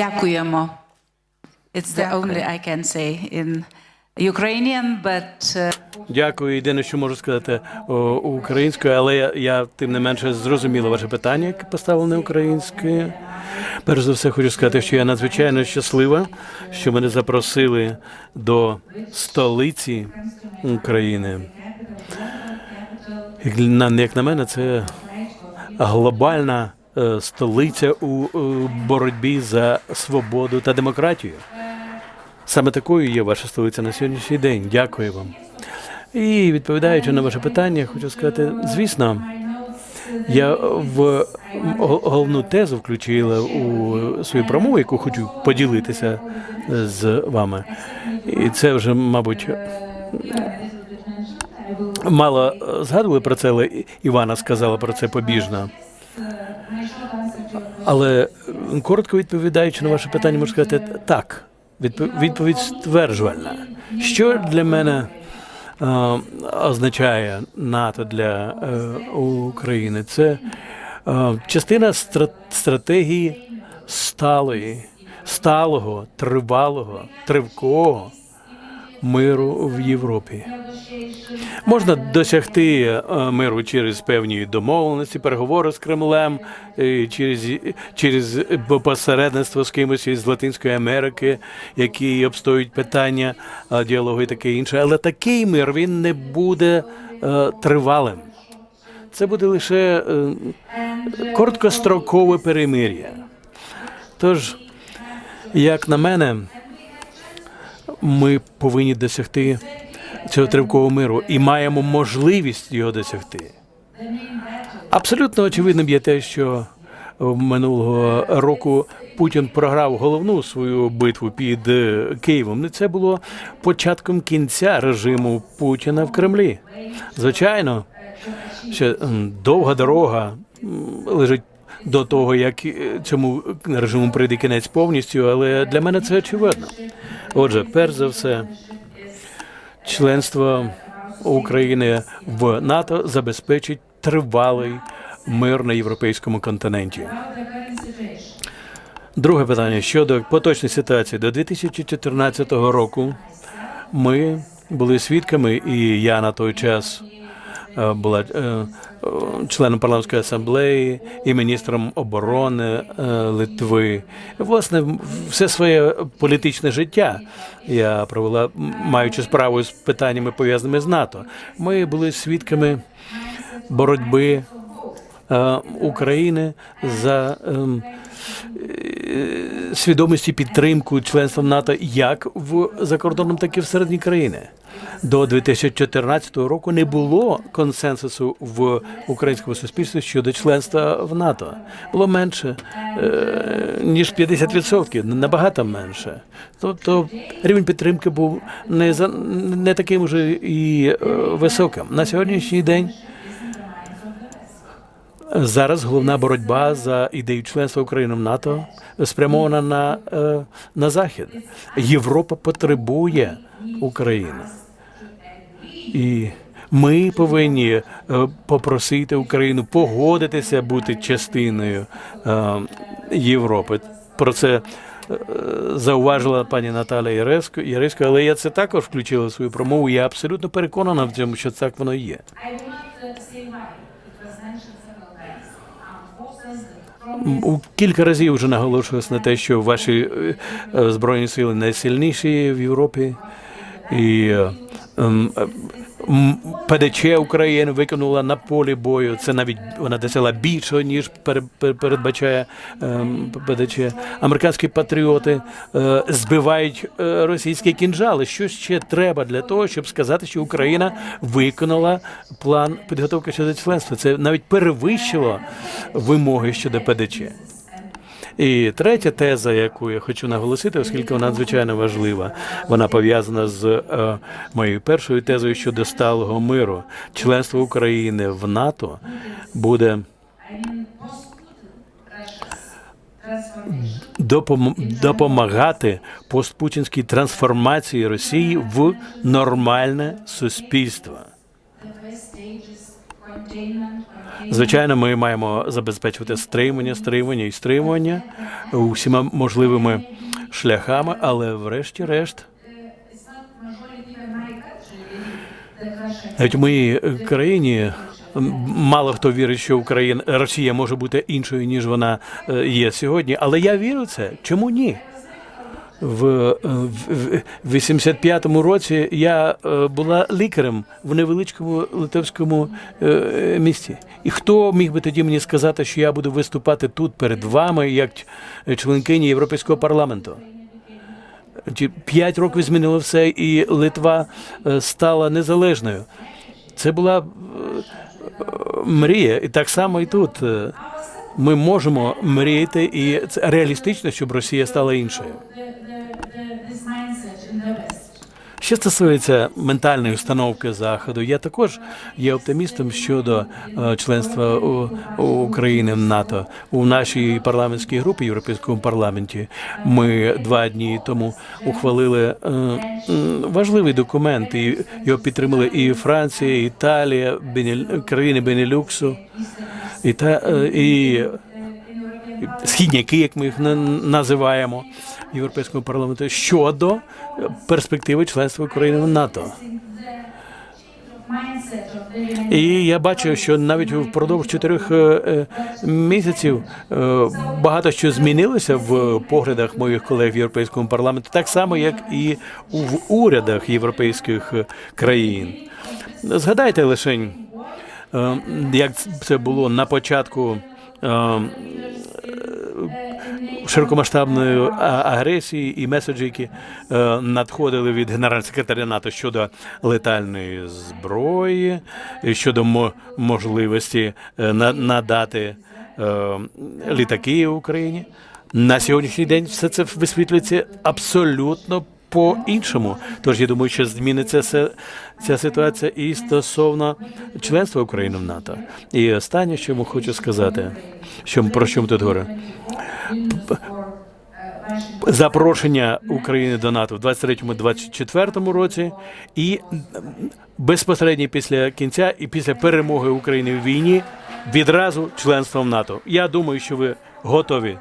Дякуємо. It's the only I can say in Ukrainian, but uh, Дякую. Єдине, що можу сказати українською, але я, я тим не менше зрозуміла ваше питання, яке поставлене українською. Перш за все, хочу сказати, що я надзвичайно щаслива, що мене запросили до столиці України. Як на, мене, це глобальна столиця у е, боротьбі за свободу та демократію. Саме такою є ваша столиця на сьогоднішній день. Дякую вам. І відповідаючи на ваше питання, хочу сказати, звісно, я в гол- головну тезу включила у свою промову, яку хочу поділитися з вами. І це вже, мабуть, мало згадували про це, але Івана сказала про це побіжно. Але коротко відповідаючи на ваше питання, можу сказати так. Відповідь стверджувальна. Що для мене е, означає НАТО для е, України? Це е, частина стра- стратегії сталої, сталого, тривалого, тривкого миру в Європі. Можна досягти е, миру через певні домовленості, переговори з Кремлем, е, через, через посередництво з кимось із Латинської Америки, які обстоюють питання е, діалогу і таке інше. Але такий мир він не буде тривалим. Це буде лише короткострокове перемир'я. Тож, як на мене, ми повинні досягти цього тривкого миру і маємо можливість його досягти. Абсолютно очевидним є те, що минулого року Путін програв головну свою битву під е, Києвом. Це було початком кінця режиму Путіна в Кремлі. Звичайно, ще довга дорога лежить до того, як е, цьому режиму прийде кінець повністю, але для мене це очевидно. Отже, перш за все, членство України в НАТО забезпечить тривалий мир на європейському континенті. Друге питання щодо поточної ситуації до 2014 року. Ми були свідками, і я на той час була е, е, членом парламентської асамблеї і міністром оборони е, Литви. Власне, все своє політичне життя я провела, маючи справу з питаннями пов'язаними з НАТО. Ми були свідками боротьби е, України за ем, е, свідомість і підтримку членства НАТО як в закордонному, так і всередині країни. До 2014 року не було консенсусу в українському суспільстві щодо членства в НАТО. Було менше е, ніж 50%, набагато менше. Тобто рівень підтримки був не за не таким уже і е, високим. На сьогоднішній день Зараз головна боротьба за ідею членства України в НАТО спрямована на, е, на захід. Європа потребує України. І ми повинні е, попросити Україну погодитися бути частиною е, Європи. Про це зауважила пані Наталя Яресько, Яресько, але я це також включила в свою промову. Я абсолютно переконана в цьому, що так воно є. У кілька разів вже наголошувалось на те, що ваші е, е, збройні сили найсильніші в Європі, і е, ем, ПДЧ України виконала на полі бою. Це навіть вона досягла більшого ніж пере- пере- передбачає ем, ПДЧ. Американські патріоти е, збивають е, російські кінжали. Що ще треба для того, щоб сказати, що Україна виконала план підготовки щодо членства? Це навіть перевищило вимоги щодо ПДЧ. І третя теза, яку я хочу наголосити, оскільки вона надзвичайно важлива, вона пов'язана з е, моєю першою тезою щодо сталого миру. Членство України в НАТО буде допом- допомагати постпутінській трансформації Росії в нормальне суспільство. Звичайно, ми маємо забезпечувати стримування, стримування і стримування усіма можливими шляхами, але врешті-решт, навіть в моїй країні мало хто вірить, що Україна Росія може бути іншою, ніж вона е, є сьогодні. Але я вірю в це. Чому ні? В, е, в, в 85-му році я е, була лікарем в невеличкому литовському е, місті. І хто міг би тоді мені сказати, що я буду виступати тут перед вами як членкині Європейського парламенту? П'ять років змінило все, і Литва е, стала незалежною. Це була е, е, мрія, і так само і тут. Е, Ми можемо мріяти, і це реалістично, щоб Росія стала іншою. the, the, the, this mindset in the West. Що стосується ментальної установки заходу, я також є оптимістом щодо е, членства України в НАТО у нашій парламентській групі Європейському парламенті. Ми два дні тому ухвалили е, важливий документ, і його підтримали і Франція, і Італія, країни Бенелюксу, і та е, і східняки, як ми їх на- називаємо Європейського парламенту, щодо перспективи членства України в НАТО. І я бачу, що навіть впродовж чотирьох е, е, місяців е, багато що змінилося в поглядах моїх колег в Європейському парламенті, так само як і в урядах європейських країн. Згадайте лише, як це було на початку. Е, широкомасштабної агресії і меседжі, які е, надходили від генерального секретаря НАТО щодо летальної зброї, щодо можливості е, на- надати е, літаки Україні. На сьогоднішній день все це висвітлюється абсолютно по-іншому. Тож я думаю, що зміниться це, ця ситуація і стосовно членства України в НАТО. І останнє, що я хочу сказати, що про що ми тут говоримо. Запрошення України до НАТО в 23-24 році і безпосередньо після кінця і після перемоги України в війні відразу членство в НАТО. Я думаю, що ви готові